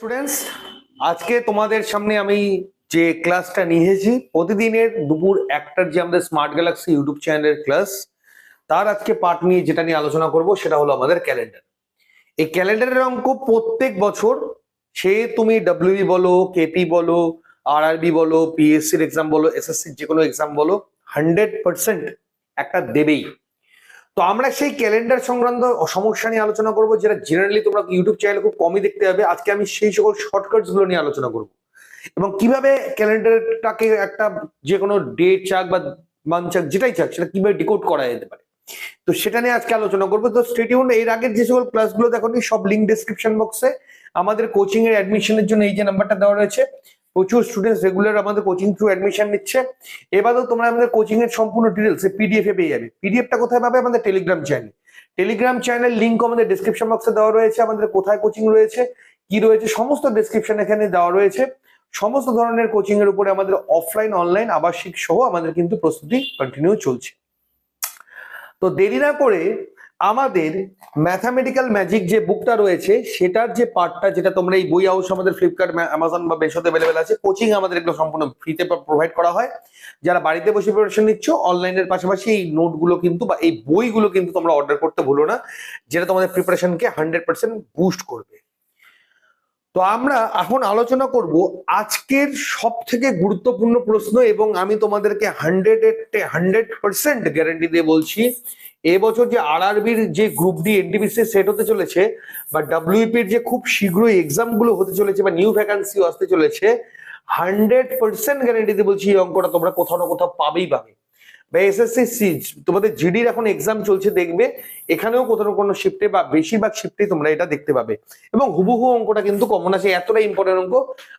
Students আজকে তোমাদের সামনে আমি যে ক্লাসটা নিয়ে এসেছি প্রতিদিনের দুপুর একটার যে আমাদের স্মার্ট গ্যালাক্সি ইউটিউব চ্যানেলের ক্লাস তার আজকে পার্ট নিয়ে যেটা নিয়ে আলোচনা করব, সেটা হলো আমাদের ক্যালেন্ডার এই ক্যালেন্ডারের অঙ্ক প্রত্যেক বছর, সে তুমি ডাব্লিউবি বলো কেপি বলো আরআরবি বলো পিএসসির এক্সাম বলো এসএসসির যে কোনো এক্সাম বলো হান্ড্রেড পার্সেন্ট একটা দেবেই। তো আমরা সেই ক্যালেন্ডার সংক্রান্ত সমস্যা নিয়ে আলোচনা করব, যেটা জেনারেলি তোমরা ইউটিউব চ্যানেলে খুব কমই দেখতে পাবে। আজকে আমি সেই সকল শর্টকাটসগুলো নিয়ে আলোচনা করব। এবং কীভাবে ক্যালেন্ডারটাকে একটা যে কোনো ডেট চাক বা মান্থ চাক, যেটাই চাক, সেটা কীভাবে ডিকোড করা যেতে পারে। তো সেটা নিয়ে আজকে আলোচনা করব। তো স্টেডিউন এর আগের যে সকল ক্লাসগুলো দেখো সব লিঙ্ক ডেসক্রিপশন বক্সে আমাদের কোচিং এর অ্যাডমিশনের জন্য এই যে নাম্বারটা দেওয়া রয়েছে প্রচুর স্টুডেন্টস রেগুলার আমাদের কোচিং থ্রু অ্যাডমিশন নিচ্ছে। এবারেও তোমরা আমাদের কোচিং এর সম্পূর্ণ ডিটেলস পিডিএফ এ পেয়ে যাবে। পিডিএফটা কোথায় পাবে? আমাদের Telegram channel Telegram channel link আমাদের ডিসক্রিপশন বক্সে দেওয়া রয়েছে। আমাদের কোথায় কোচিং রয়েছে, কি রয়েছে, সমস্ত ডেসক্রিপশন এখানে দেওয়া রয়েছে। সমস্ত ধরনের কোচিং এর উপরে আমাদের অফলাইন অনলাইন আবাসিক সহ আমাদের কিন্তু প্রস্তুতি কন্টিনিউ চলছে। তো দেরি না করে আমাদের ম্যাথামেটিক্যাল ম্যাজিক যে বুকটা রয়েছে, সেটার যে পার্টটা যেটা তোমরা এই বই হাউস আমাদের ফ্লিপকার্ট অ্যামাজন বা বেশতে অ্যাভেলেবেল আছে কোচিং আমাদের এগুলো সম্পূর্ণ ফ্রিতে প্রোভাইড করা হয়। যারা বাড়িতে বসে প্রিপারেশন নিচ্ছ অনলাইনের পাশাপাশি এই নোটগুলো কিন্তু বা এই বইগুলো কিন্তু তোমরা অর্ডার করতে ভুলো না, যেটা তোমাদের প্রিপারেশনকে হান্ড্রেড পার্সেন্ট বুস্ট করবে। তো আমরা এখন আলোচনা করব আজকের সব থেকে গুরুত্বপূর্ণ প্রশ্ন এবং আমি তোমাদেরকে হান্ড্রেড হান্ড্রেড পার্সেন্ট গ্যারান্টি দিয়ে বলছি, এবছর যে আরআরবির যে গ্রুপ ডি এনটিপিসি সেট হতে চলেছে বা ডাব্লিউপির যে খুব শীঘ্রই এক্সামগুলো হতে চলেছে বা নিউ ভ্যাকান্সি আসতে চলেছে হান্ড্রেড পার্সেন্ট গ্যারান্টি দিয়ে বলছি এই অঙ্কটা তোমরা কোথাও না কোথাও পাবেই পাবে। বা এসএসসি তোমাদের জিডির এখন এক্সাম চলছে দেখবে, এখানেও কোথাও কোনো শিফটে বা বেশিরভাগ শিফটে তোমরা এটা দেখতে পাবে। এবং হুবহু অঙ্কটা কিন্তু কমন আছে, এতটাই ইম্পর্টেন্ট অঙ্ক,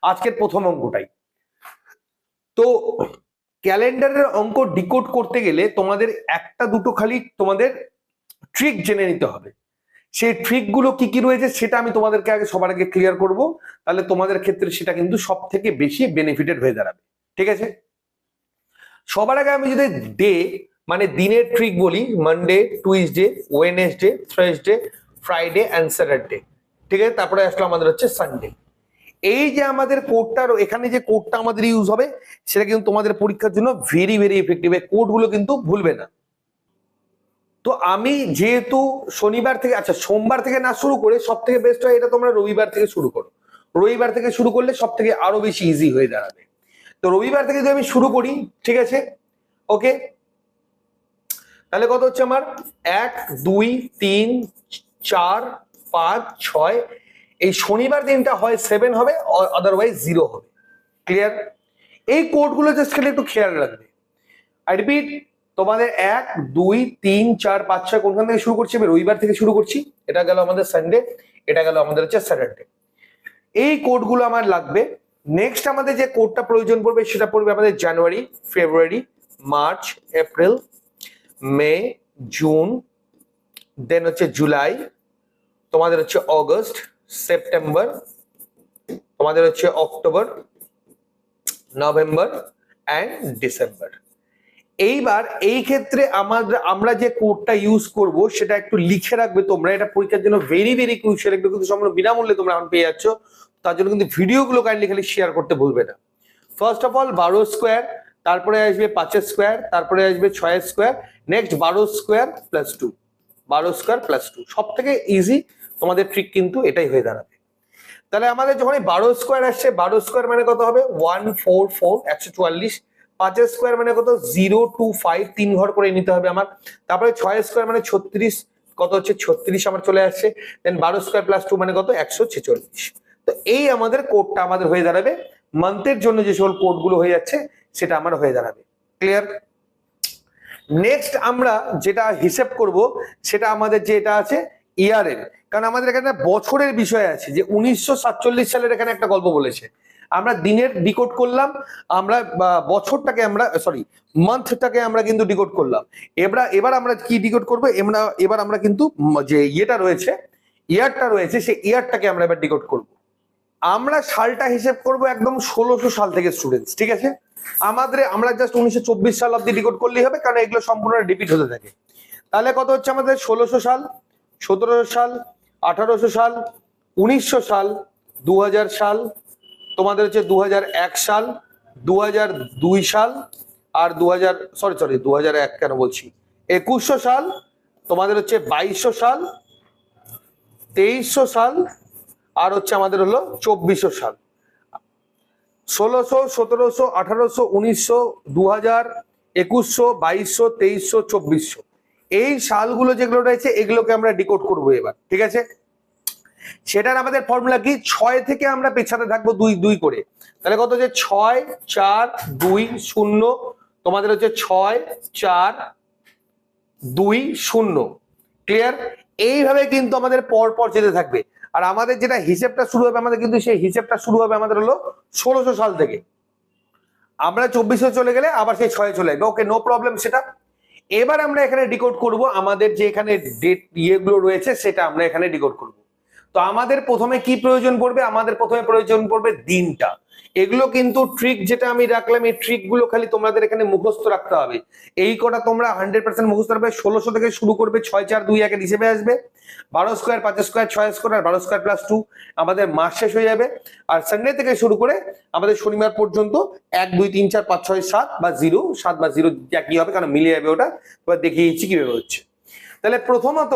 আজকের প্রথম অঙ্কটাই। তো ক্যালেন্ডারের অঙ্ক ডিকোড করতে গেলে তোমাদের একটা দুটো খালি তোমাদের ট্রিক জেনে নিতে হবে। সেই ট্রিকগুলো কি কি রয়েছে সেটা আমি তোমাদেরকে আগে সবার আগে ক্লিয়ার করব, তাহলে তোমাদের ক্ষেত্রে সেটা কিন্তু সব থেকে বেশি বেনিফিটেড হয়ে দাঁড়াবে। ঠিক আছে? সবার আগে আমি যদি ডে মানে দিনের ট্রিক বলি Monday Tuesday Wednesday Thursday Friday and Saturday ঠিক আছে? তারপরে আসলো আমাদের হচ্ছে সানডে এই যে আমাদের কোডটা এখানে যে কোডটা আমাদের ইউজ হবে, সেটা কিন্তু তোমাদের পরীক্ষার জন্য ভেরি ভেরি ইফেক্টিভ এই কোডগুলো কিন্তু ভুলবে না। তো আমি যেহেতু শনিবার থেকে আচ্ছা সোমবার থেকে না শুরু করে সব থেকে বেস্ট হয় এটা তোমরা রবিবার থেকে শুরু করো। রবিবার থেকে শুরু করলে সব থেকে আরও বেশি ইজি হয়ে দাঁড়াবে। তো রবিবার থেকে যদি আমি শুরু করি, ঠিক আছে? ওকে? তাহলে কত হচ্ছে আমার? এক, দুই, তিন, চার, পাঁচ, ছয়। এই শনিবার দিনটা হয় সেভেন হবে আদারওয়াইজ জিরো হবে। ক্লিয়ার এই কোডগুলো জাস্ট খালি একটু খেয়াল রাখবে। আই তোমাদের এক, দুই, তিন, চার, পাঁচ, ছয়, কোনখান থেকে শুরু করছি? আমি রবিবার থেকে শুরু করছি। এটা গেল আমাদের সানডে এটা গেল আমাদের হচ্ছে স্যাটারডে এই কোডগুলো আমার লাগবে। নেক্সট আমাদের যে কোডটা প্রয়োজন পড়বে সেটা পড়বে আমাদের January February March April May June then হচ্ছে জুলাই তোমাদের হচ্ছে অগস্ট সেপ্টেম্বর তোমাদের হচ্ছে অক্টোবর নভেম্বর অ্যান্ড ডিসেম্বর এইবার এই ক্ষেত্রে আমাদের, আমরা যে কোডটা ইউজ করব সেটা একটু লিখে রাখবে তোমরা। এটা পরীক্ষার জন্য ভেরি ভেরি ক্রুশিয়াল একটু কিন্তু সম্পূর্ণ বিনামূল্যে তোমরা এখন পেয়ে যাচ্ছ। তার জন্য কিন্তু ভিডিওগুলো কাইন্ডলি খালি শেয়ার করতে ভুলবে না। ফার্স্ট অফ অল বারো স্কোয়ার তারপরে আসবে পাঁচের স্কোয়ার তারপরে আসবে ছয়ের স্কোয়ার নেক্সট বারো স্কোয়ার প্লাস টু বারো স্কোয়ার প্লাস টু সব থেকে ইজি তোমাদের ট্রিক কিন্তু এটাই হয়ে দাঁড়াবে। তাহলে আমাদের যখন এই বারো স্কোয়ার আসছে, বারো স্কোয়ার মানে কত হবে? ওয়ান ফোর ফোর একশো চুয়াল্লিশ। পাঁচের স্কোয়ার মানে কত? জিরো টু ফাইভ তিন ঘর করে নিতে হবে আমার। তারপরে ছয় স্কোয়ার মানে ছত্রিশ, কত হচ্ছে? ছত্রিশ আমার চলে আসছে। দেন বারো স্কোয়ার প্লাস টু মানে কত? একশো ছেচল্লিশ। তো এই আমাদের কোডটা আমাদের হয়ে দাঁড়াবে। মান্থের জন্য যে সকল কোডগুলো হয়ে যাচ্ছে, সেটা আমার হয়ে দাঁড়াবে। ক্লিয়ার নেক্সট আমরা যেটা হিসেব করব, সেটা আমাদের যেটা আছে ইয়ারের কারণ আমাদের এখানে বছরের বিষয় আছে, যে উনিশশো সাতচল্লিশ সালের এখানে একটা গল্প বলেছে। আমরা দিনের ডিকোড করলাম, আমরা বছরটাকে আমরা সরি মান্থটাকে আমরা কিন্তু ডিকোড করলাম। এবার এবার আমরা কি ডিকোড করব? এবার আমরা কিন্তু, যে ইয়েটা রয়েছে ইয়ারটা রয়েছে, সেই ইয়ারটাকে আমরা এবার ডিকোড করব। আমরা সালটা হিসেব করব একদম ষোলোশো সাল থেকে স্টুডেন্টস ঠিক আছে? আমাদের, আমরা জাস্ট উনিশশো চব্বিশ সাল অব্দি ডিকোড করলেই হবে, কারণ এগুলো সম্পূর্ণ রিপিট হতে থাকে। তাহলে কত হচ্ছে আমাদের? ষোলোশো সাল, সতেরোশো সাল, আঠারোশো সাল, উনিশশো সাল দু হাজার সাল, তোমাদের হচ্ছে দু সাল দু সাল, আর দু হাজার সরি সরি দু কেন বলছি? একুশশো সাল, তোমাদের হচ্ছে বাইশশো সাল, তেইশশো সাল আর হচ্ছে আমাদের হলো চব্বিশশো সাল। ষোলোশো, সতেরোশো, আঠারোশো, উনিশশো দু হাজার একুশশো, বাইশশো, তেইশশো, চব্বিশশো। এই সালগুলো যেগুলো রয়েছে, এগুলোকে আমরা ডিকোড করব এবার, ঠিক আছে? সেটার আমাদের ফর্মুলা কি? ছয় থেকে আমরা পেছাতে থাকব দুই দুই করে। তাহলে কত হচ্ছে? ছয়, চার, দুই, শূন্য। তোমাদের হচ্ছে ছয়, চার, দুই, শূন্য। ক্লিয়ার এইভাবে কিন্তু আমাদের পর পর যেতে থাকবে। আর আমাদের যেটা হিসেবটা শুরু হবে, আমাদের কিন্তু সেই হিসেবটা শুরু হবে আমাদের হলো ষোলোশো সাল থেকে। আমরা চব্বিশে চলে গেলে আবার সেই ছয়ে চলে যাবে ওকে নো প্রবলেম সেটা। এবার আমরা এখানে ডিকোড করব আমাদের যে এখানে ডেট ইয়েগুলো রয়েছে, সেটা আমরা এখানে ডিকোড করব। তো আমাদের প্রথমে কি প্রয়োজন পড়বে? আমাদের প্রথমে প্রয়োজন পড়বে দিনটা। এগুলো কিন্তু ট্রিক যেটা আমি রাখলাম, এই ট্রিকগুলো খালি তোমাদের এখানে মুখস্থ রাখতে হবে। এই কটা তোমরা হান্ড্রেড পার্সেন্ট মুখস্থ রাখবে, ষোলোশো থেকে শুরু করবে, ছয়, চার, দুই একের হিসেবে আসবে। বারো স্কোয়ার পাঁচ স্কোয়ার ছয় স্কোয়ার আর বারো স্কোয়ার প্লাস টু আমাদের মাস শেষ হয়ে যাবে। আর সানডে থেকে শুরু করে আমাদের শনিবার পর্যন্ত এক, দুই, তিন, চার, পাঁচ, ছয়, সাত বা জিরো সাত বা জিরো একই হবে, কারণ মিলে যাবে ওটা। এবার দেখিয়েছি কীভাবে হচ্ছে। তাহলে প্রথমত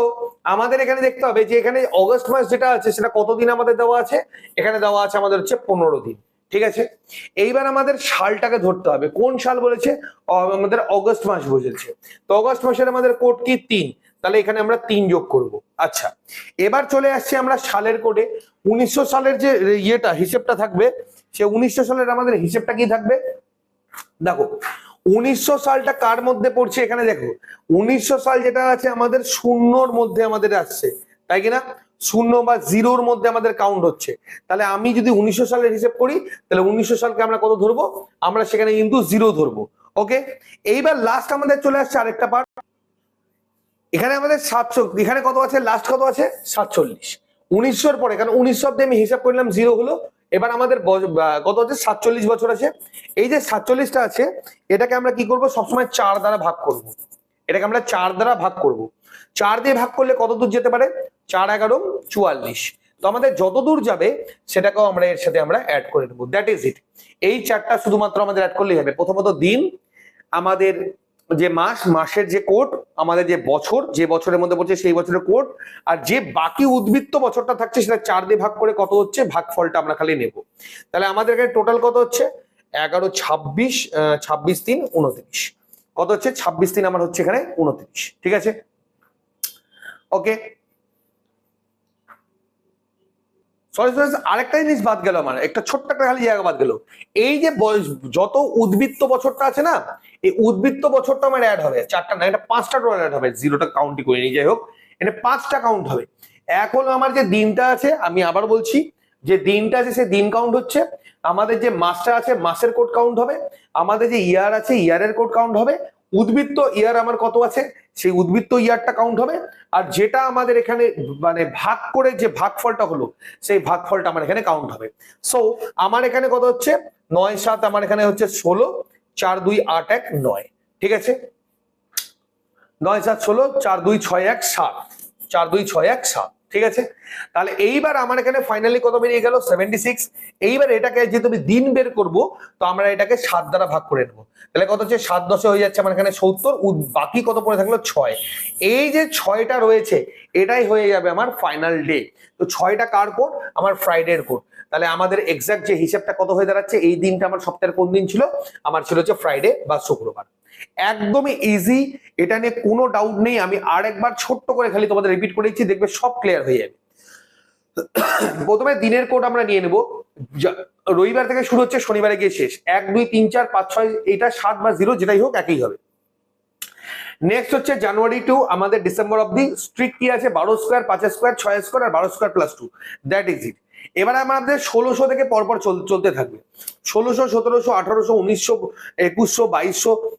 আমাদের এখানে দেখতে হবে যে এখানে অগস্ট মাস যেটা আছে, সেটা কতদিন আমাদের দেওয়া আছে? এখানে দেওয়া আছে আমাদের হচ্ছে পনেরো দিন। ঠিক আছে? এইবার আমাদের সালটাকে ধরতে হবে। কোন সাল বলেছে? আমাদের অগস্ট মাস বলেছে তো অগস্ট মাসের আমাদের কোড কি? তিন। তাহলে এখানে আমরা তিন যোগ করব। আচ্ছা এবার চলে আসছি আমরা সালের কোডে। উনিশশো সালের যে ইয়েটা, হিসেবটা থাকবে, সে উনিশশো সালের আমাদের হিসেবটা কি থাকবে? দেখো, উনিশশো সালটা কার মধ্যে পড়ছে এখানে দেখো। উনিশশো সাল যেটা আছে আমাদের শূন্যর মধ্যে আমাদের আসছে। তাই কিনা? শূন্য বা জিরোর মধ্যে আমাদের কাউন্ট হচ্ছে। তাহলে আমি যদি উনিশশো সালের হিসেব করি তাহলে উনিশশো সালকে আমরা কত ধরবো? আমরা সেখানে কিন্তু জিরো ধরবো। ওকে এইবার লাস্ট আমাদের চলে আসছে আরেকটা পার্ট এখানে আমাদের সাতশো এখানে কত আছে? লাস্ট কত আছে? সাতচল্লিশ। উনিশশোর পরে কারণ উনিশশো অব্দি আমি হিসাব করলাম জিরো হলো। এবার আমাদের কত হচ্ছে সাতচল্লিশ বছর আছে। এই যে সাতচল্লিশটা আছে এটাকে আমরা কি করব? সবসময় চার দ্বারা ভাগ করব। এটাকে আমরা চার দ্বারা ভাগ করব। চার দিয়ে ভাগ করলে কত দূর যেতে পারে? চার এগারো, চুয়াল্লিশ। তো আমাদের যত দূর যাবে, সেটাকেও আমরা এর সাথে আমরা অ্যাড করে নেব। দ্যাট ইজ ইট এই চারটা শুধুমাত্র আমাদের অ্যাড করলেই হবে। প্রথমত দিন, আমাদের যে মাস, মাসের যে কোড আমাদের যে বছর, যে বছরের মধ্যে পড়ছে সেই বছরের কোড আর যে বাকি উদ্বৃত্ত বছরটা থাকছে সেটা চার দিয়ে ভাগ করে কত হচ্ছে, ভাগফলটা আমরা খালি নেব। তাহলে আমাদের এখানে টোটাল কত হচ্ছে? এগারো, ছাব্বিশ ছাব্বিশ তিন, উনত্রিশ। কত হচ্ছে? ছাব্বিশ তিন আমার হচ্ছে এখানে উনত্রিশ। ঠিক আছে? ওকে সরি সরি আরেকটা জিনিস বাদ গেল আমার, একটা ছোট্ট একটা খালি জায়গা বাদ গেল। এই যে বয়স, যত উদ্বৃত্ত বছরটা আছে না, এই উদ্বৃত্ত বছরটা আমার অ্যাড হবে, চারটা না, এটা পাঁচটা টোটাল অ্যাড হবে জিরোটা কাউন্টই করে নিয়ে যাই হোক, এটা পাঁচটা কাউন্ট হবে। এখন আমার যে দিনটা আছে, আমি আবার বলছি, যে দিনটা আছে, সে দিন কাউন্ট হচ্ছে। আমাদের যে মাসটা আছে, মাসের কোড কাউন্ট হবে। আমাদের যে ইয়ার আছে ইয়ারের কোড কাউন্ট হবে। উদ্বৃত্ত ইয়ার আমার কত আছে, সেই উদ্বৃত্ত ইয়ারটা কাউন্ট হবে। আর যেটা আমাদের এখানে মানে ভাগ করে যে ভাগফলটা হলো, সেই ভাগফলটা আমার এখানে কাউন্ট হবে। সো আমার এখানে কত হচ্ছে? নয় সাত, আমার এখানে হচ্ছে ষোলো, চার দুই আট এক নয়। ঠিক আছে? নয় সাত ষোলো, চার দুই ছয় এক সাত। চার দুই ছয় এক সাত। ঠিক আছে? তাহলে এইবার আমার এখানে ফাইনালি কত বেরিয়ে গেল? সেভেন্টি সিক্স এইবার এটাকে যেহেতু আমি দিন বের করব, তো আমরা এটাকে সাত দ্বারা ভাগ করে নেব। তাহলে কত হচ্ছে? সাত দশে হয়ে যাচ্ছে আমার এখানে সত্তর বাকি কত পড়ে থাকল? ছয়। এই যে ছয়টা রয়েছে, এটাই হয়ে যাবে আমার ফাইনাল ডে তো ছয়টা কার কোড আমার ফ্রাইডের কোড তাহলে আমাদের এক্সাক্ট যে হিসাবটা কত হয়ে দাঁড়াচ্ছে, এই দিনটা আমার সপ্তাহের কোন দিন ছিল? আমার ছিল হচ্ছে ফ্রাইডে বা শুক্রবার। একদমই ইজি এটা নিয়ে কোনো ডাউট নেই, আমি আর একবার ছোট্ট করে খালি তোমাদের রিপিট করে দিচ্ছি, দেখবে সব ক্লিয়ার হয়ে যাবে। প্রথমে দিনের কোড আমরা নিয়ে নেব। রবিবার থেকে শুরু হচ্ছে, শনিবারে গিয়ে শেষ। এক, দুই, তিন, চার, পাঁচ, ছয়, এটা সাত বা জিরো যেটাই হোক, একই হবে। নেক্সট হচ্ছে জানুয়ারি টু আমাদের ডিসেম্বর অব্দি স্ট্রিক কি আছে? বারো স্কোয়ার পাঁচ স্কোয়ার ছয় স্কোয়ার আর বারো square plus two that is it এবার আমাদের ষোলোশো থেকে পরপর চল- চলতে থাকবে। ষোলোশো, সতেরোশো, আঠারোশো, উনিশশো, একুশশো, বাইশশো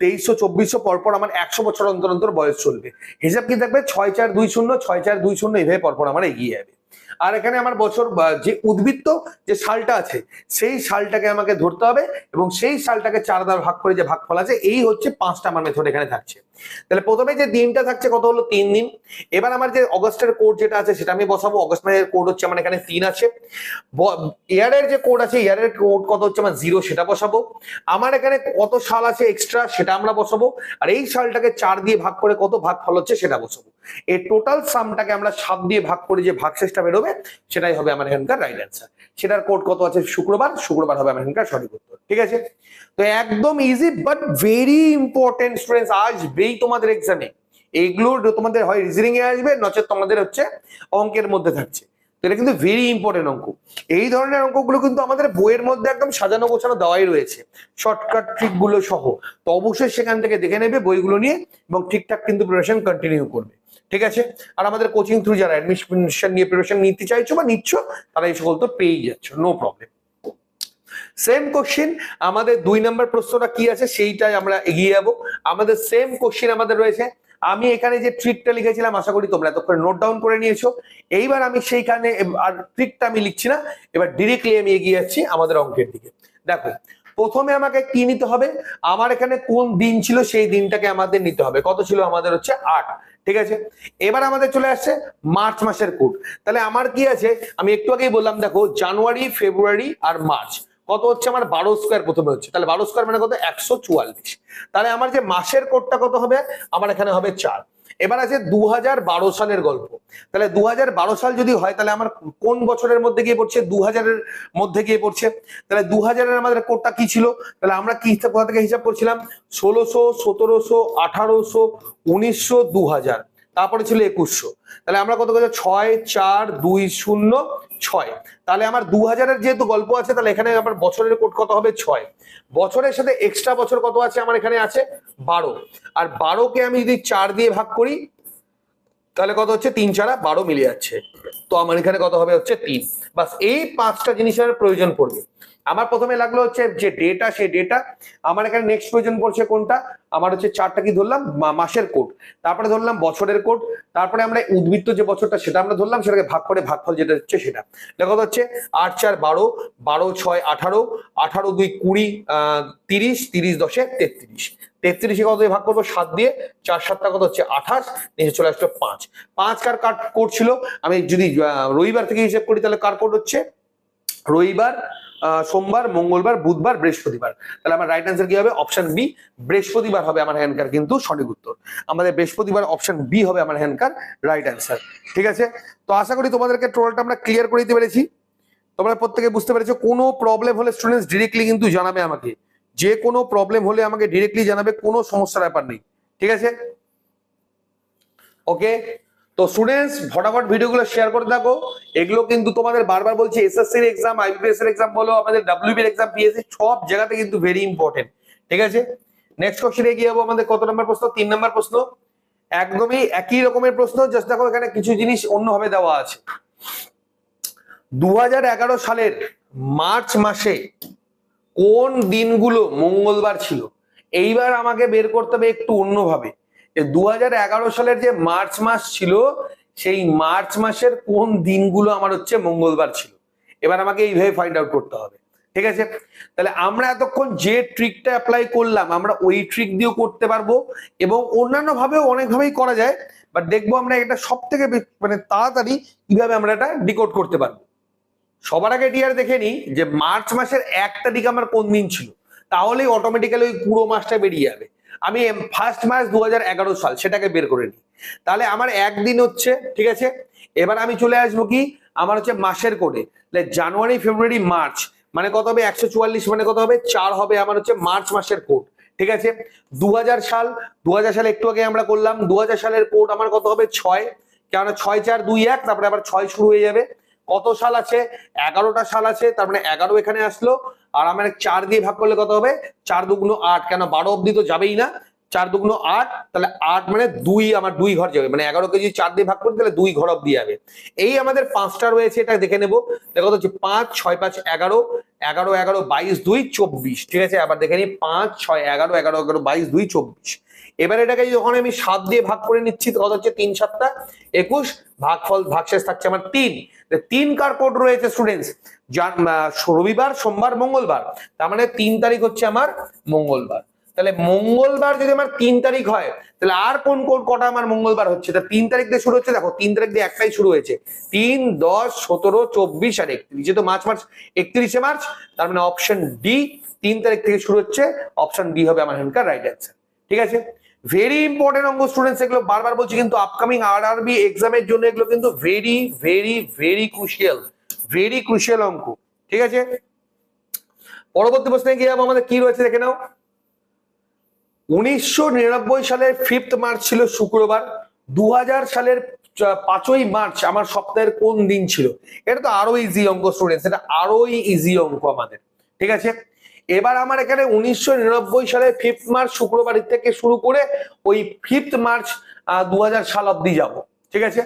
তেইশশো, চব্বিশশো পরপর আমার একশো বছর অন্তর অন্তর বয়স চলবে। হিসাব কি থাকবে? ছয় চার দুই শূন্য, ছয় চার দুই শূন্য এভাবে পরপর আমার এগিয়ে যাবে। আর এখানে আমার বছর যে উদ্বৃত্ত, যে সালটা আছে, সেই সালটাকে আমাকে ধরতে হবে এবং সেই সালটাকে চার দ্বারা ভাগ করে যে ভাগফল আছে, এই হচ্ছে পাঁচটা আমার মেথড এখানে থাকছে। তাহলে প্রথমে যে দিনটা থাকছে কত হলো? তিন দিন। এবার আমার যে অগস্টের কোড যেটা আছে, সেটা আমি বসাবো। অগস্ট মাসের কোড হচ্ছে আমার এখানে তিন আছে। ইয়ারের যে কোড আছে ইয়ারের কোড কত হচ্ছে আমার জিরো সেটা বসাবো। আমার এখানে কত সাল আছে এক্সট্রা সেটা আমরা বসাবো। আর এই সালটাকে চার দিয়ে ভাগ করে কত ভাগ ফল হচ্ছে, সেটা বসাবো। এই টোটাল সামটাকে আমরা সাত দিয়ে ভাগ করে যে ভাগ শেষটা বেরোবে, সেটাই হবে আমার এখানকার রাইট অ্যান্সার সেটার কোড কত আছে? শুক্রবার। শুক্রবার হবে আমার এখানকার সঠিক উত্তর। ঠিক আছে? তো একদম easy but very important students আসবেই তোমাদের এক্সামে এইগুলো তোমাদের হয় রিজনিং এ আসবে, নচেত তোমাদের হচ্ছে অঙ্কের মধ্যে থাকছে। তো এটা কিন্তু ভেরি ইম্পর্টেন্ট অঙ্ক। এই ধরনের অঙ্কগুলো কিন্তু আমাদের বইয়ের মধ্যে একদম সাজানো গোছানো দেওয়াই রয়েছে। শর্টকাট ট্রিকগুলো সহ। তো অবশ্যই সেখান থেকে দেখে নেবে বইগুলো নিয়ে এবং ঠিকঠাক কিন্তু প্রিপারেশন কন্টিনিউ করবে। ঠিক আছে? আর আমাদের কোচিং থ্রু যারা অ্যাডমিশন নিয়ে প্রিপারেশন নিতে চাইছো বা নিচ্ছ, তারা এই সকল তো পেয়েই যাচ্ছ নো প্রবলেম সেম কোশ্চিন আমাদের দুই নম্বর প্রশ্নটা কি আছে সেইটাই আমরা এগিয়ে যাব। আমাদের সেম কোশ্চিন আমাদের রয়েছে। আমি এখানে যে ট্রিকটা লিখেছিলাম, আশা করি তোমরা এতক্ষণ নোট ডাউন করে নিয়েছো। এইবার আমি সেইখানে আর ট্রিকটা আমি লিখছি না। এবার ডিরেক্টলি আমি এগিয়ে যাচ্ছি আমাদের অঙ্কের দিকে। দেখো, প্রথমে আমাকে কি নিতে হবে? আমার এখানে কোন দিন ছিল সেই দিনটাকে আমাদের নিতে হবে। কত ছিল? আমাদের হচ্ছে আট। ঠিক আছে? এবার আমাদের চলে আসছে মার্চ মাসের কোড। তাহলে আমার কি আছে? আমি একটু আগেই বললাম, দেখো, জানুয়ারি, ফেব্রুয়ারি আর মার্চ। কত হচ্ছে আমার বারো স্কোয়ার প্রথমে হচ্ছে? তাহলে বারো স্কোয়ার মানে কত? একশো চুয়াল্লিশ। তাহলে আমার যে মাসের কোডটা কত হবে? আমার এখানে হবে চার। এবার আছে দু সালের গল্প। তাহলে দু সাল যদি হয়, তাহলে আমার কোন বছরের মধ্যে গিয়ে পড়ছে? দু হাজারের মধ্যে গিয়ে পড়ছে। তাহলে দু হাজারের আমাদের কোডটা কি ছিল? তাহলে আমরা কি কোথা থেকে হিসাব করছিলাম? ষোলোশো, সতেরোশো, আঠারোশো, উনিশশো দু তারপরে ছিল একুশশো। তাহলে আমরা কত করছি? ছয়, চার, দুই, শূন্য ছয়। তাহলে আমার দু হাজারের যেহেতু গল্প আছে, তাহলে এখানে আমার বছরের কোট কত হবে? ছয়। বছরের সাথে এক্সট্রা বছর কত আছে? আমার এখানে আছে বারো। আর বারোকে আমি যদি চার দিয়ে ভাগ করি, তাহলে কত হচ্ছে? তিন ছাড়া বারো মিলে যাচ্ছে। তো আমার এখানে কত হবে? হচ্ছে তিন। বাস এই পাঁচটা জিনিসের প্রয়োজন পড়বে। আমার প্রথমে লাগল হচ্ছে যে ডেটা সেই ডেটা আমার এখানে নেক্সট প্রয়োজন পড়ছে কোনটা? আমার হচ্ছে চারটা কি ধরলাম? মাসের কোড তারপরে ধরলাম বছরের কোড তারপরে আমরা উদ্বৃত্ত যে বছরটা, সেটা আমরা ধরলাম, সেটাকে ভাগ করে ভাগফল যেটা হচ্ছে সেটা। দেখো হচ্ছে আট চার বারো বারো ছয় আঠারো আঠারো দুই কুড়ি তিরিশ তিরিশ দশে তেত্রিশ। তেত্রিশে কত ভাগ করব? সাত দিয়ে। চার সাতটা কত হচ্ছে? আঠাশ। নিচে চলে আসলো পাঁচ। পাঁচ কার কাট কোড ছিল? আমি যদি রবিবার থেকে হিসেব করি তাহলে কার কোড হচ্ছে? রবিবার সোমবার, মঙ্গলবার, বুধবার, বৃহস্পতিবার। তাহলে আমার রাইট অ্যান্সার কি হবে? অপশন বি বৃহস্পতিবার হবে আমার হ্যান্ডকার কিন্তু সঠিক উত্তর। আমাদের বৃহস্পতিবার অপশন বি হবে আমার হ্যান্ডকার রাইট অ্যান্সার ঠিক আছে? তো আশা করি তোমাদেরকে টোটালটা আমরা ক্লিয়ার করে দিতে পেরেছি। তোমরা প্রত্যেকে বুঝতে পেরেছ, কোনো প্রবলেম হলে স্টুডেন্টস ডিরেক্টলি কিন্তু জানাবে আমাকে। যে কোনো প্রবলেম হলে আমাকে ডিরেক্টলি জানাবে, কোনো সমস্যার ব্যাপার নেই। ঠিক আছে? ওকে তো স্টুডেন্টস ফটাফট ভিডিওগুলো শেয়ার করে থাকো এগুলো কিন্তু তোমাদের বারবার বলছি এসএসসির এক্সাম আইবিপিএস এর এক্সাম বলো, আমাদের ডাব্লিউবি এর এক্সাম পিএসসি সব জায়গাতে কিন্তু ভেরি ইম্পর্টেন্ট ঠিক আছে? নেক্সট কোশ্চেনে গিয়ে যাব আমাদের কত নম্বর প্রশ্ন? তিন নম্বর প্রশ্ন। একদমই একই রকমের প্রশ্ন জাস্ট দেখো এখানে কিছু জিনিস অন্যভাবে দেওয়া আছে। দু হাজার এগারো সালের মার্চ মাসে কোন দিনগুলো মঙ্গলবার ছিল? এইবার আমাকে বের করতে হবে একটু অন্যভাবে। দু হাজার এগারো সালের যে মার্চ মাস ছিল, সেই মার্চ মাসের কোন দিনগুলো আমার হচ্ছে মঙ্গলবার ছিল? এবার আমাকে এইভাবে ফাইন্ড আউট করতে হবে। ঠিক আছে? তাহলে আমরা এতক্ষণ যে ট্রিকটা অ্যাপ্লাই করলাম, আমরা ওই ট্রিক দিয়েও করতে পারব এবং অন্যান্য ভাবেও অনেকভাবেই করা যায় বাট দেখব আমরা এটা সব থেকে মানে তাড়াতাড়ি কীভাবে আমরা এটা ডিকোড করতে পারব। সবার আগে ডিয়ার দেখে নিই যে মার্চ মাসের এক তারিখ আমার কোন দিন ছিল? তাহলেই অটোমেটিক্যালি ওই পুরো মাসটা বেরিয়ে যাবে। আমি ফার্স্ট মাস দু হাজার এগারো সাল সেটাকে বের করে নিই। তাহলে আমার একদিন হচ্ছে, ঠিক আছে? এবার আমি চলে আসব কি? আমার হচ্ছে মাসের কোডে জানুয়ারি, ফেব্রুয়ারি, মার্চ মানে কত হবে? একশো চুয়াল্লিশ মানে কত হবে? চার হবে আমার হচ্ছে মার্চ মাসের কোড ঠিক আছে? দু হাজার সাল দু সাল একটু আগে আমরা করলাম দু হাজার সালের কোড আমার কত হবে? ছয়। কেননা ছয়, চার, দুই, এক, তারপরে আবার ছয় শুরু হয়ে যাবে। কত সাল আছে? এগারোটা সাল আছে, তার মানে এগারো এখানে আসলো। আর আমার চার দিয়ে ভাগ করলে কত হবে? চার দুগুণ আট। কেন? বারো অব্দি তো যাবেই না। চার দুগুণ আট, তাহলে আট মানে দুই আমার দুই ঘর যাবে। মানে এগারো কেজি চার দিয়ে ভাগ করি তাহলে দুই ঘর অব্দি যাবে। এই আমাদের পাঁচটা রয়েছে, এটা দেখে নেব। দেখো হচ্ছে পাঁচ, ছয়, পাঁচ, এগারো। এগারো এগারো, বাইশ, দুই, চব্বিশ। ঠিক আছে? আবার দেখে নিই, পাঁচ, ছয়, এগারো এগারো এগারো, বাইশ, দুই, চব্বিশ। এবার এটাকে যখন আমি সাত দিয়ে ভাগ করে নিচ্ছি কত হচ্ছে? তিন সাতটা। একুশ, ভাগফল, ভাগশেষ থাকছে আমার তিন। তিন কার কোড রয়েছে স্টুডেন্টস রবিবার, সোমবার, মঙ্গলবার। তার মানে তিন তারিখ হচ্ছে আমার মঙ্গলবার। তাহলে মঙ্গলবার যদি আমার তিন তারিখ হয়, তাহলে আর কোন কোন কটা আমার মঙ্গলবার হচ্ছে? তা তিন তারিখ দিয়ে শুরু হচ্ছে, দেখো, তিন তারিখ দিয়ে একটাই শুরু হয়েছে। তিন, দশ, সতেরো, চব্বিশ আর একত্রিশ। যেহেতু মার্চ মার্চ, একত্রিশে মার্চ, তার মানে অপশন ডি তিন তারিখ থেকে শুরু হচ্ছে, অপশন ডি হবে আমার এখানকার রাইট অ্যান্সার ঠিক আছে? ভেরি ইম্পর্টেন্ট অঙ্ক স্টুডেন্টস এগুলো বারবার বলছি, কিন্তু আপকামিং আর আরবি এক্সামের জন্য এগুলো কিন্তু very very very crucial very crucial অঙ্ক। ঠিক আছে? পরবর্তী প্রশ্নে গিয়ে আমাদের কি রয়েছে দেখে নাও। উনিশশো নিরানব্বই সালের ফিফথ মার্চ ছিল শুক্রবার। দু হাজার সালের পাঁচই মার্চ আমার সপ্তাহের কোন দিন ছিল? এটা তো আরও ইজি অঙ্ক স্টুডেন্টস এটা আরোই ইজি অঙ্ক আমাদের। ঠিক আছে? এবার আমার এখানে উনিশশো নিরানব্বই সালের ফিফথ মার্চ শুক্রবার থেকে শুরু করে ওই ফিফথ মার্চ দু হাজার সাল অব্দি যাব। ঠিক আছে?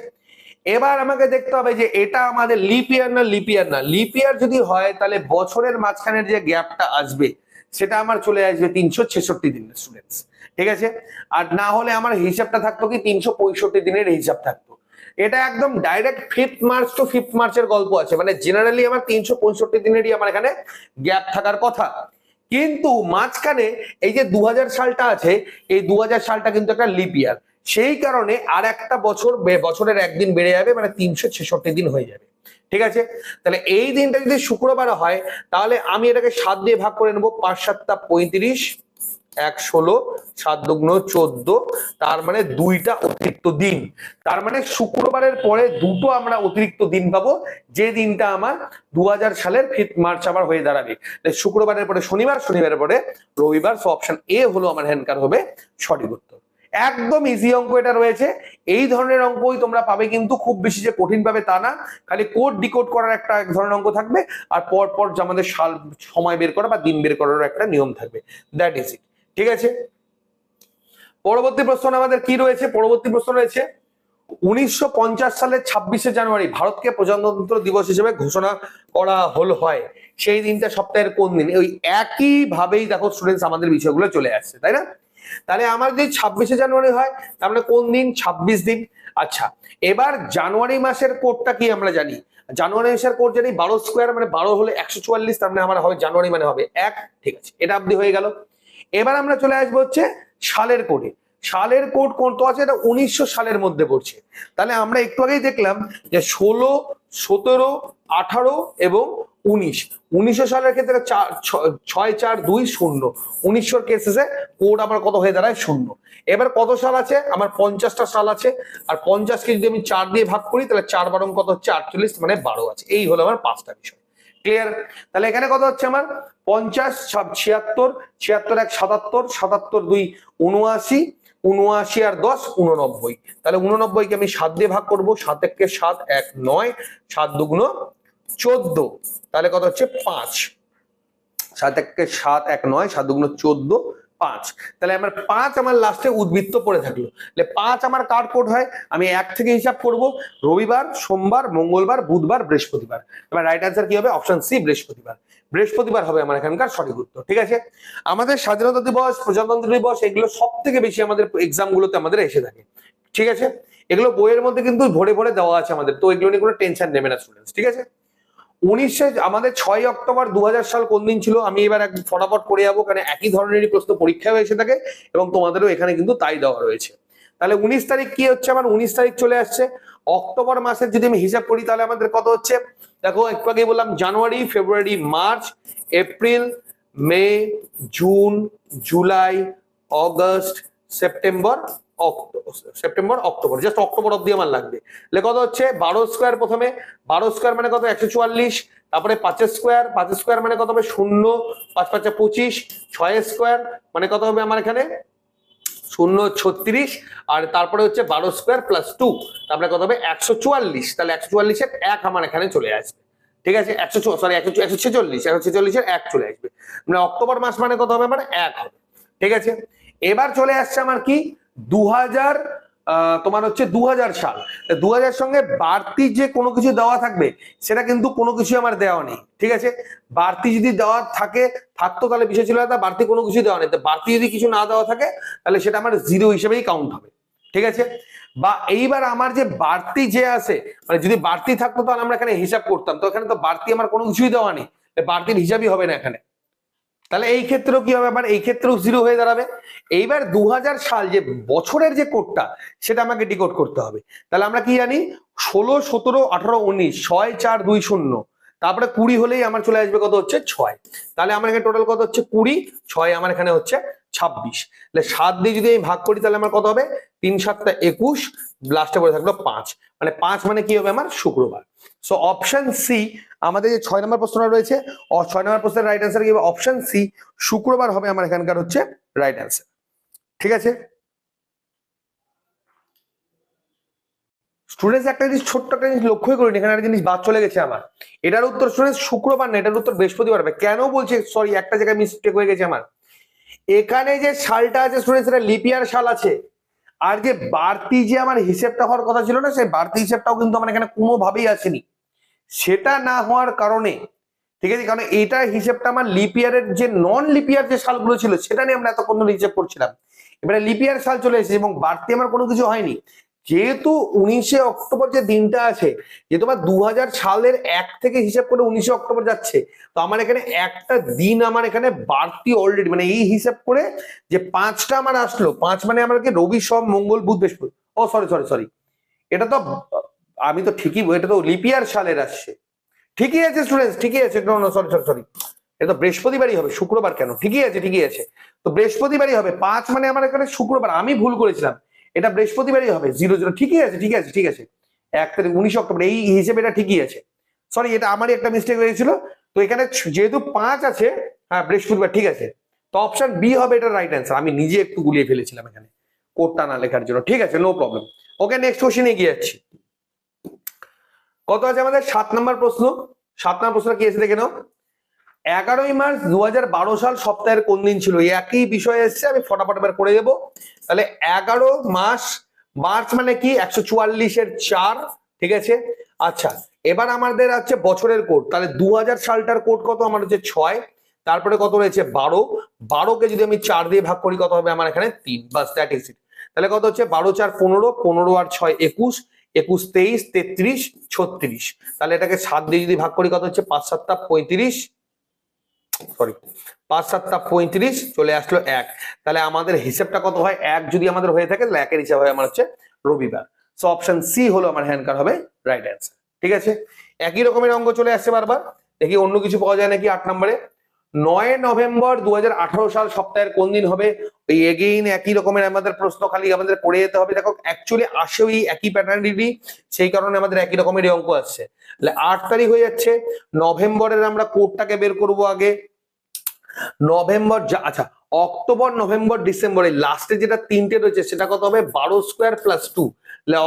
এবার আমাকে দেখতে হবে যে এটা আমাদের লিপ ইয়ার না লিপ ইয়ার না। লিপ ইয়ার যদি হয়, তাহলে বছরের মাঝখানের যে গ্যাপটা আসবে, সেটা আমার চলে আসবে তিনশো ছেষট্টি দিনের স্টুডেন্টস ঠিক আছে? আর না হলে আমার হিসাবটা থাকতো কি তিনশো পঁয়ষট্টি দিনের হিসাব থাকতো। এটা একদম direct fifth March to fifth মার্চের গল্প আছে। মানে জেনারেলি আমার তিনশো পঁয়ষট্টি দিনেরই আমার এখানে গ্যাপ থাকার কথা। কিন্তু মাঝখানে এই যে দু হাজার সালটা আছে, এই দু হাজার সালটা কিন্তু একটা লিপ ইয়ার সেই কারণে আর একটা বছর বছরের একদিন বেড়ে যাবে মানে তিনশো ছেষট্টি দিন হয়ে যাবে। ঠিক আছে? তাহলে এই দিনটা যদি শুক্রবার হয়, তাহলে আমি এটাকে সাত দিয়ে ভাগ করে নেব, পাঁচ সাতটা পঁয়ত্রিশ, এক ষোলো, সাত দুগ্ন চোদ্দ, তার মানে দুইটা অতিরিক্ত দিন। তার মানে শুক্রবারের পরে দুটো আমরা অতিরিক্ত দিন পাবো, যে দিনটা আমার দু হাজার সালের মার্চ আবার হয়ে দাঁড়াবে। শুক্রবারের পরে শনিবার, শনিবারের পরে রবিবার, সো অপশন এ হলো আমার হ্যান্ডকার হবে সঠিক উত্তর। একদম ইজি অঙ্ক এটা রয়েছে। এই ধরনের অঙ্কই তোমরা পাবে কিন্তু খুব বেশি যে কঠিন পাবে তা না। খালি কোড ডিকোড করার একটা এক ধরনের অঙ্ক থাকবে আর পর পর আমাদের সাল, সময় বের করা বা দিন বের করার একটা নিয়ম থাকবে। দ্যাট ইজ ইট ঠিক আছে? পরবর্তী প্রশ্ন আমাদের কি রয়েছে? পরবর্তী প্রশ্ন রয়েছে, উনিশশো পঞ্চাশ সালের ছাব্বিশে জানুয়ারি ভারতকে প্রজাতন্ত্র দিবস হিসেবে ঘোষণা করা হল হয়। সেই দিনটা সপ্তাহের কোন দিন? ওই একই ভাবেই দেখো স্টুডেন্টস আমাদের বিষয়গুলো চলে আসছে, তাই না? তাহলে আমার যদি ছাব্বিশে জানুয়ারি হয় মানে কোন দিন? ছাব্বিশ দিন। আচ্ছা এবার জানুয়ারি মাসের কোডটা কি আমরা জানি? জানুয়ারি মাসের কোড জানি বারো স্কোয়ার মানে বারো হলে একশো চুয়াল্লিশ, তার মানে আমার হবে জানুয়ারি মানে হবে এক। ঠিক আছে, এটা অব্দি হয়ে গেল। এবার আমরা চলে আসব হচ্ছে সালের কোডে সালের কোড কত আছে? এটা উনিশশো সালের মধ্যে পড়ছে। তাহলে আমরা একটু আগেই দেখলাম যে ষোলো, সতেরো, আঠারো এবং উনিশ। উনিশশো সালের ক্ষেত্রে ছয়, চার, দুই, শূন্য। উনিশশোর কেসেসে কোড আমার কত হয়ে দাঁড়ায়? শূন্য। এবার কত সাল আছে? আমার পঞ্চাশটা সাল আছে। আর পঞ্চাশকে যদি আমি চার দিয়ে ভাগ করি, তাহলে চার বারং কত হচ্ছে? আটচল্লিশ মানে বারো আছে। এই হলো আমার পাঁচটা বিষয়। ক্লিয়ার তাহলে এখানে কত হচ্ছে আমার? পঞ্চাশ ছিয়াত্তর ছিয়াত্তর এক সাতাত্তর সাতাত্তর দুই উনআশি উনআশি আর দশ উননব্বই। তাহলে উননব্বইকে আমি সাত দিয়ে ভাগ করব। সাত এককে সাত, এক নয়, সাত দুগুণ চোদ্দ। তাহলে কত হচ্ছে? পাঁচ। সাত এককে সাত, এক নয়, সাত দুগুণ চোদ্দ, পাঁচ। তাহলে আমার পাঁচ আমার লাস্টে উদ্বৃত্ত পড়ে থাকল। তাহলে পাঁচ আমার কার কোড হয়? আমি এক থেকে হিসাব করব। রবিবার, সোমবার, মঙ্গলবার, বুধবার, বৃহস্পতিবার। এবার রাইট অ্যান্সার কি হবে? অপশন সি বৃহস্পতিবার। বৃহস্পতিবার হবে আমার এখানকার সঠিক উত্তর, ঠিক আছে? আমাদের স্বাধীনতা দিবস, প্রজাতন্ত্র দিবস, এগুলো সব থেকে বেশি আমাদের এক্সাম গুলোতে আমাদের এসে থাকে, ঠিক আছে? এগুলো বইয়ের মধ্যে কিন্তু ভরে ভরে দেওয়া আছে আমাদের, তো এগুলো নিয়ে কোনো টেনশন নেবে না স্টুডেন্টস ঠিক আছে? উনিশে আমাদের ছয় অক্টোবর দু হাজার সাল কোন দিন ছিল? আমি এবার এক ফটাফট করে যাব, কারণ একই ধরনেরই প্রশ্ন পরীক্ষা হয়েছে থাকে এবং তোমাদেরও এখানে কিন্তু তাই দেওয়া রয়েছে। তাহলে উনিশ তারিখ কি হচ্ছে? আমার উনিশ তারিখ চলে আসছে। অক্টোবর মাসের যদি আমি হিসাব করি, তাহলে আমাদের কত হচ্ছে? দেখো, একটু আগে বললাম, January, February, March, April, May, June, July, August, September September, October just October অব্দি আমার লাগবে। কত হচ্ছে? বারো স্কোয়ার প্রথমে। বারো স্কোয়ার মানে কত? একশো চুয়াল্লিশ। তারপরে পাঁচের স্কোয়ার পাঁচের স্কোয়ার মানে কত হবে? শূন্য। পাঁচ পাঁচে পঁচিশ। ছয়ের স্কোয়ার মানে কত হবে আমার এখানে? শূন্য ছত্রিশ। আর তারপরে হচ্ছে বারো স্কোয়ার প্লাস টু তারপরে কত হবে? একশো চুয়াল্লিশ। তাহলে একশো চুয়াল্লিশের এক আমার এখানে চলে আসবে। ঠিক আছে? একশো সরি একশো একশো ছেচল্লিশ। একশো ছেচল্লিশের এক চলে আসবে। মানে অক্টোবর মাস মানে কত হবে? মানে এক হবে। ঠিক আছে? এবার চলে আসছে আমার কি? দু হাজার তোমার হচ্ছে দু হাজার সাল। দু হাজার সঙ্গে বাড়তি যে কোনো কিছু দেওয়া থাকবে, সেটা কিন্তু কোনো কিছু আমার দেওয়া নেই, ঠিক আছে? বাড়তি যদি দেওয়া থাকে, থাকতো তাহলে বিষয় ছিল একটা বাড়তি কোনো কিছু দেওয়া নেই। বাড়তি যদি কিছু না দেওয়া থাকে, তাহলে সেটা আমার জিরো হিসেবেই কাউন্ট হবে, ঠিক আছে? বা এইবার আমার যে বাড়তি যে আছে মানে যদি বাড়তি থাকতো তাহলে আমরা এখানে হিসাব করতাম, তো এখানে তো বাড়তি আমার কোনো কিছুই দেওয়া নেই বাড়তির হিসাবই হবে না এখানে। তাহলে এই ক্ষেত্রেও কি হবে? আবার এই ক্ষেত্রেও জিরো হয়ে দাঁড়াবে। এইবার দু হাজার সাল যে বছরের যে কোডটা, সেটা আমাকে ডিকোড করতে হবে। তাহলে আমরা কি জানি? ষোলো, সতেরো, আঠারো, উনিশ, ছয়, চার, দুই, শূন্য। তারপরে কুড়ি হলেই আমার চলে আসবে কত হচ্ছে? ছয়। তাহলে আমার এখানে টোটাল কত হচ্ছে? কুড়ি। ছয় আমার এখানে হচ্ছে ছাব্বিশ। তাহলে সাত দিয়ে যদি আমি ভাগ করি, তাহলে আমার কত হবে? তিন সাতটা একুশ। লাস্টে পড়ে থাকল পাঁচ। মানে পাঁচ মানে কি হবে আমার? শুক্রবার। সো অপশন সি আমাদের যে ছয় নম্বর প্রশ্নটা রয়েছে ছয় নম্বর প্রশ্নের রাইট অ্যান্সার কি অপশন সি শুক্রবার হবে আমার এখানকার হচ্ছে রাইট অ্যান্সার ঠিক আছে? স্টুডেন্টস একটা জিনিস, ছোট্ট একটা জিনিস লক্ষ্যই করিনি, এখানে একটা জিনিস বাদ চলে গেছে আমার। এটার উত্তর স্টুডেন্টস শুক্রবার না, এটার উত্তর বৃহস্পতিবার হবে। কেন বলছে? সরি একটা জায়গায় মিস্টেক হয়ে গেছে আমার। এখানে যে সালটা আছে স্টুডেন্টস এটা লিপিয়ার সাল আছে। আর যে বাড়তি যে আমার হিসেবটা হওয়ার কথা ছিল না, সেই বাড়তি হিসেবটাও কিন্তু আমার এখানে কোনোভাবেই আসেনি। সেটা না হওয়ার কারণে, ঠিক আছে? কারণ এইটা হিসেবটা আমার লিপিয়ারের যে নন লিপিয়ার যে সালগুলো ছিল, সেটা নিয়ে আমরা এতক্ষণ ধরে হিসেব করছিলাম। এবারে লিপিয়ার সাল চলে এসেছে এবং বাড়তি আমার কোনো কিছু হয়নি। যেহেতু উনিশে অক্টোবর যে দিনটা আছে, যে তোমার দু সালের এক থেকে হিসাব করে উনিশে অক্টোবর যাচ্ছে, তো আমার এখানে একটা দিন আমার এখানে বাড়তি অলরেডি মানে এই হিসাব করে যে পাঁচটা আমার আসলো, পাঁচ মানে আমার কি রবি সব মঙ্গল, বুধ, বৃহস্পতি। ও সরি সরি সরি এটা তো আমি তো ঠিকই, এটা তো লিপিয়ার সালের আসছে। ঠিকই আছে স্টুডেন্টস ঠিকই আছে। সরি সরি সরি এটা তো বৃহস্পতিবারই হবে, শুক্রবার কেন? ঠিকই আছে ঠিকই আছে। তো বৃহস্পতিবারই হবে, পাঁচ মানে আমার এখানে শুক্রবার, আমি ভুল করেছিলাম। এটা বৃহস্পতিবারই হবে জিরো জিরো ঠিকই আছে ঠিক আছে ঠিক আছে। এক তারিখ, উনিশ অক্টোবর, এই হিসেবে এটা ঠিকই আছে। সরি এটা আমারই একটা মিস্টেক হয়েছিল। তো এখানে যেহেতু পাঁচ আছে হ্যাঁ বৃহস্পতিবার, ঠিক আছে। তো অপশন বি হবে এটা রাইট অ্যান্সার আমি নিজে একটু গুলিয়ে ফেলেছিলাম এখানে। কোডটা না লেখার জন্য। ঠিক আছে no problem okay next question এগিয়ে যাচ্ছি। কত আছে আমাদের? সাত নম্বর প্রশ্ন। সাত নম্বর প্রশ্ন কি এসে দেখে নাও। এগারোই মার্চ দু হাজার বারো সাল সপ্তাহের কোন দিন ছিল? একই বিষয় এসছে, আমি ফটাফট এবার করে দেবো। তাহলে এগারো মাস, মার্চ মানে কি? একশো চুয়াল্লিশের চার, ঠিক আছে? আচ্ছা এবার আমাদের আছে বছরের কোড। তাহলে দু হাজার সালটার কোড কত? আমার হচ্ছে ছয়। তারপরে কত রয়েছে? বারো। বারোকে যদি আমি চার দিয়ে ভাগ করি, কত হবে? আমার এখানে তিন বাস দ্যাট তাহলে কত হচ্ছে? বারো চার পনেরো পনেরো আর ছয় একুশ। একুশ, তেইশ, তেত্রিশ, ছত্রিশ। তাহলে এটাকে সাত দিয়ে যদি ভাগ করি, কত হচ্ছে? পাঁচ সাতটা পঁয়ত্রিশ। সরি পাঁচ সাতটা পঁয়ত্রিশ চলে আসলো এক। তাহলে আমাদের হিসেবটা কত হয়? এক যদি আমাদের হয়ে থাকে, তাহলে একের হিসাব হয় আমার হচ্ছে রবিবার। সো অপশন সি হলো আমার হ্যান্ডকার হবে রাইট অ্যান্সার ঠিক আছে? একই রকমের অঙ্ক চলে আসছে বারবার। দেখি অন্য কিছু পাওয়া যায় নাকি আট নম্বরে? নয় নভেম্বর দুহাজার আঠারো সাল সপ্তাহের কোন দিন হবে? ওই এগেইন একই রকমের আমাদের প্রশ্ন খালি আমাদের করে যেতে হবে। দেখো অ্যাকচুয়ালি আসে ওই একই প্যাটার্নেরই সেই কারণে আমাদের একই রকমের অঙ্ক আসছে। আট তারিখ হয়ে যাচ্ছে, নভেম্বরের আমরা কোডটাকে বের করব আগে। নভেম্বর আচ্ছা অক্টোবর, নভেম্বর, ডিসেম্বর, এই লাস্টে যেটা তিনটে রয়েছে, সেটা কত হবে? বারো স্কোয়ার প্লাস টু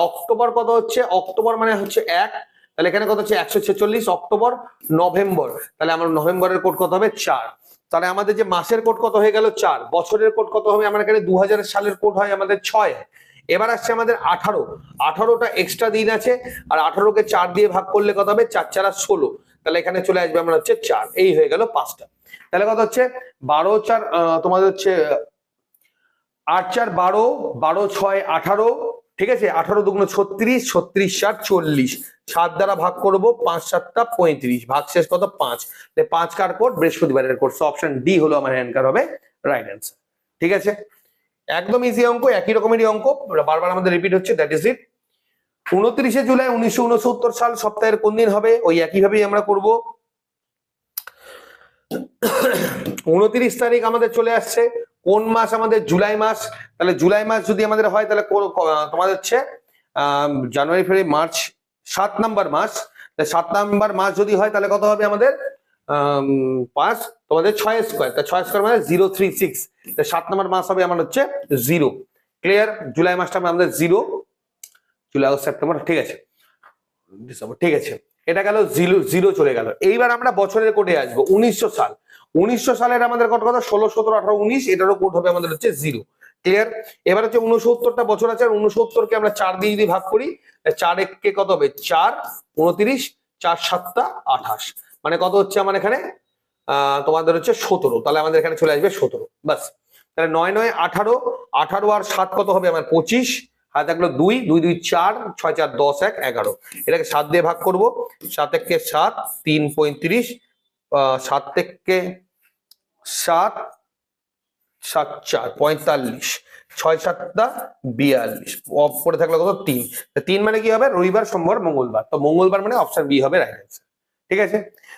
অক্টোবর কত হচ্ছে? অক্টোবর মানে হচ্ছে এক তাহলে এখানে কত হচ্ছে? একশো ছেচল্লিশ অক্টোবর, নভেম্বর। তাহলে আমার নভেম্বরের কোড কত হবে? চার। তাহলে আমাদের যে মাসের কোড কত হয়ে গেল? চার। বছরের কোড কত হবে? আমার এখানে দু হাজার সালের কোড হয় আমাদের ছয়। এবার আসছে আমাদের আঠারো। আঠারোটা এক্সট্রা দিন আছে, আর আঠারোকে চার দিয়ে ভাগ করলে কত হবে? চার চার আর ষোলো। তাহলে এখানে চলে আসবে আমরা হচ্ছে চার। এই হয়ে গেল পাঁচটা। তাহলে কত হচ্ছে? বারো চার তোমাদের হচ্ছে আট চার বারো বারো ছয় আঠারো ঠিক আছে? আঠারো দুগুণ ছত্রিশ ছত্রিশ ষাট, চল্লিশ। সাত দ্বারা ভাগ করব, পাঁচ সাতটা পঁয়ত্রিশ। ভাগ শেষ কত? পাঁচ। পাঁচ কার কোড? বৃহস্পতিবারের কোড। অপশন ডি হলো আমার হ্যান্ডকার হবে রাইট অ্যান্সার ঠিক আছে? একদম ইজি অঙ্ক, একই রকমেরই অঙ্ক। বারবার আমাদের রিপিট হচ্ছে দ্যাট ইজ ইট উনত্রিশে জুলাই উনিশশো উনসত্তর সাল, সপ্তাহের কোন দিন হবে? ওই একইভাবেই আমরা করব। উনত্রিশ তারিখ আমাদের চলে আসছে। কোন মাস আমাদের? জুলাই মাস। তাহলে জুলাই মাস যদি আমাদের হয়, তাহলে তোমাদের হচ্ছে জানুয়ারি, ফেব্রুয়ারি, মার্চ, সাত নাম্বার মাস। সাত নাম্বার মাস যদি হয়, তাহলে কত হবে আমাদের? পাঁচ, তোমাদের ছয় স্কোয়ার তা ছয় স্কোয়ার মানে জিরো থ্রি সিক্স সাত নাম্বার মাস হবে আমার হচ্ছে জিরো ক্লিয়ার জুলাই মাসটা আমাদের জিরো জুলাই আগস্ট সেপ্টেম্বর, ঠিক আছে। ডিসেম্বর ঠিক আছে। এটা গেল জিরো জিরো চলে গেল। এইবার আমরা বছরের কোডে আসব, উনিশশো সাল। উনিশশো সালের আমাদের কত কথা? ষোলো, সতেরো, আঠারো, উনিশ, এটারও কোড হবে আমাদের হচ্ছে জিরো ক্লিয়ার এবার হচ্ছে উনসত্তরটা বছর আছে, আর উনসত্তরকে আমরা চার দিয়ে যদি ভাগ করি চার এককে কত হবে? চার, উনত্রিশ, চার, সাতটা, আঠাশ। মানে কত হচ্ছে আমার এখানে? তোমাদের হচ্ছে সতেরো। তাহলে আমাদের এখানে চলে আসবে সতেরো। বাস তাহলে নয় নয়, আঠারো আঠারো আর সাত কত হবে? আমার পঁচিশ। হাতে থাকল দুই দুই দুই, চার, ছয়, চার, দশ, এক, এগারো। এটাকে সাত দিয়ে ভাগ করব। সাত এককে সাত, তিন পঁয়ত্রিশ। সাত থেকে সাত সাত চার, পঁয়তাল্লিশ, ছয় সাতটা বিয়াল্লিশ অফ করে থাকলে কত? তিন। তিন মানে কি হবে? রবিবার, সোমবার, মঙ্গলবার। তো মঙ্গলবার মানে অপশন বি হবে রাইট অ্যান্সার ঠিক আছে?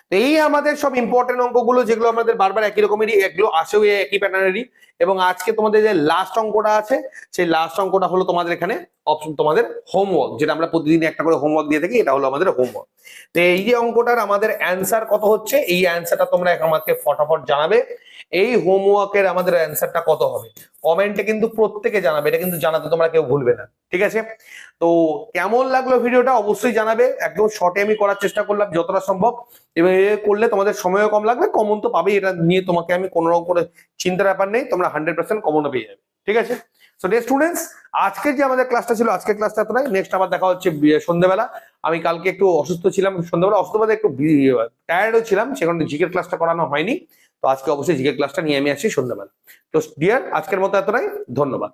তো এই আমাদের সব ইম্পর্টেন্ট অঙ্কগুলো যেগুলো আমাদের বারবার একই রকমেরই, এগুলো আসেও একই প্যাটার্নেরই এবং আজকে তোমাদের যে লাস্ট অঙ্কটা আছে, সেই লাস্ট অঙ্কটা হলো তোমাদের এখানে অপশন তোমাদের হোমওয়ার্ক যেটা আমরা প্রতিদিন একটা করে হোমওয়ার্ক দিয়ে থাকি, এটা হলো আমাদের হোমওয়ার্ক তো এই যে অঙ্কটার আমাদের অ্যান্সার কত হচ্ছে? এই অ্যান্সারটা তোমরা আমাকে ফটাফট জানাবে। এই হোমওয়ার্কের আমাদের অ্যান্সারটা কত হবে? কমেন্টে কিন্তু প্রত্যেকে জানাবে, এটা কিন্তু জানাতে তোমরা কেউ ভুলবে না, ঠিক আছে? তো কেমন লাগল ভিডিওটা অবশ্যই জানাবে, একদম শর্টে আমি করার চেষ্টা করলাম যতটা সম্ভব, এবং এ করলে তোমাদের সময়ও কম লাগবে কমন তো পাবেই, এটা নিয়ে তোমাকে আমি কোনো রকম করে চিন্তার ব্যাপার নেই, তোমরা হান্ড্রেড পার্সেন্ট কমনও পেয়ে যাবে, ঠিক আছে? সো ডে স্টুডেন্টস আজকের যে আমাদের ক্লাসটা ছিল, আজকের ক্লাসটা এতটাই নেক্সট আবার দেখা হচ্ছে সন্ধ্যেবেলা আমি কালকে একটু অসুস্থ ছিলাম সন্ধ্যাবেলা অসুস্থ একটু টায়ার্ডও ছিলাম সেখানে জিকের ক্লাসটা করানো হয়নি তো আজকে অবশ্যই জিকে ক্লাসটা নিয়ে আমি আসি সন্ধ্যাবেলা তো ডিয়ার আজকের মতো এতটাই। ধন্যবাদ।